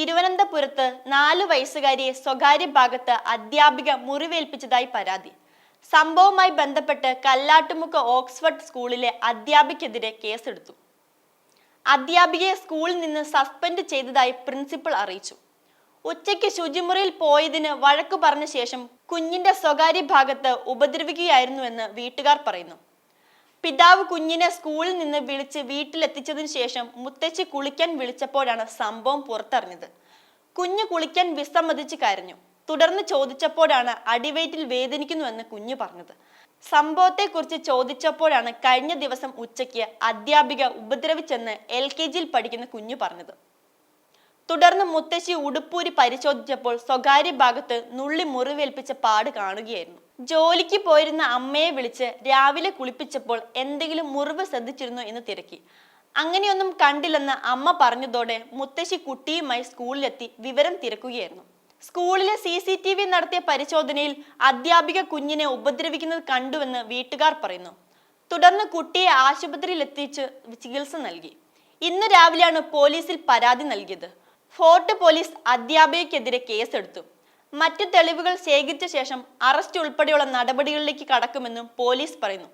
തിരുവനന്തപുരത്ത് നാലു വയസ്സുകാരിയെ സ്വകാര്യ ഭാഗത്ത് അധ്യാപിക മുറിവേൽപ്പിച്ചതായി പരാതി. സംഭവവുമായി ബന്ധപ്പെട്ട് കല്ലാട്ടുമുക്ക് ഓക്സ്ഫോർഡ് സ്കൂളിലെ അധ്യാപികെതിരെ കേസെടുത്തു. അധ്യാപികയെ സ്കൂളിൽ നിന്ന് സസ്പെൻഡ് ചെയ്തതായി പ്രിൻസിപ്പൽ അറിയിച്ചു. ഉച്ചയ്ക്ക് ശുചിമുറിയിൽ പോയതിന് വഴക്കു പറഞ്ഞ ശേഷം കുഞ്ഞിന്റെ സ്വകാര്യ ഭാഗത്ത് ഉപദ്രവിക്കുകയായിരുന്നുവെന്ന് വീട്ടുകാർ പറയുന്നു. പിതാവ് കുഞ്ഞിനെ സ്കൂളിൽ നിന്ന് വിളിച്ച് വീട്ടിലെത്തിച്ചതിന് ശേഷം മുത്തച്ഛി കുളിക്കാൻ വിളിച്ചപ്പോഴാണ് സംഭവം പുറത്തറിഞ്ഞത്. കുഞ്ഞ് കുളിക്കാൻ വിസമ്മതിച്ച് കരഞ്ഞു. തുടർന്ന് ചോദിച്ചപ്പോഴാണ് അടിവയറ്റിൽ വേദനിക്കുന്നുവെന്ന് കുഞ്ഞ് പറഞ്ഞത്. സംഭവത്തെക്കുറിച്ച് ചോദിച്ചപ്പോഴാണ് കഴിഞ്ഞ ദിവസം ഉച്ചയ്ക്ക് അധ്യാപിക ഉപദ്രവിച്ചെന്ന് എൽ കെ ജിയിൽ പഠിക്കുന്ന കുഞ്ഞു പറഞ്ഞത്. തുടർന്ന് മുത്തശ്ശി ഉടുപ്പൂരി പരിശോധിച്ചപ്പോൾ സ്വകാര്യ ഭാഗത്ത് നുള്ളി മുറിവേൽപ്പിച്ച പാട് കാണുകയായിരുന്നു. ജോലിക്ക് പോയിരുന്ന അമ്മയെ വിളിച്ച് രാവിലെ കുളിപ്പിച്ചപ്പോൾ എന്തെങ്കിലും മുറിവ് ശ്രദ്ധിച്ചിരുന്നു എന്ന് തിരക്കി. അങ്ങനെയൊന്നും കണ്ടില്ലെന്ന് അമ്മ പറഞ്ഞതോടെ മുത്തശ്ശി കുട്ടിയുമായി സ്കൂളിലെത്തി വിവരം തിരക്കുകയായിരുന്നു. സ്കൂളിലെ സി സി ടി വി നടത്തിയ പരിശോധനയിൽ അധ്യാപിക കുഞ്ഞിനെ ഉപദ്രവിക്കുന്നത് കണ്ടുവെന്ന് വീട്ടുകാർ പറയുന്നു. തുടർന്ന് കുട്ടിയെ ആശുപത്രിയിൽ എത്തിച്ച് ചികിത്സ നൽകി. ഇന്ന് രാവിലെയാണ് പോലീസിൽ പരാതി നൽകിയത്. ഫോർട്ട് പോലീസ് അധ്യാപികയ്ക്കെതിരെ കേസെടുത്തു. മറ്റു തെളിവുകൾ ശേഖരിച്ച ശേഷം അറസ്റ്റ് ഉൾപ്പെടെയുള്ള നടപടികളിലേക്ക് കടക്കുമെന്നും പോലീസ് പറയുന്നു.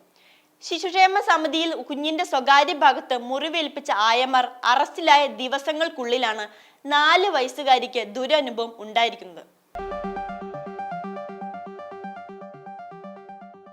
ശിശുക്ഷേമ സമിതിയിൽ കുഞ്ഞിന്റെ സ്വകാര്യ ഭാഗത്ത് മുറിവേൽപ്പിച്ച ആയമാർ അറസ്റ്റിലായ ദിവസങ്ങൾക്കുള്ളിലാണ് നാല് വയസ്സുകാരിക്ക് ദുരനുഭവം ഉണ്ടായിരിക്കുന്നത്.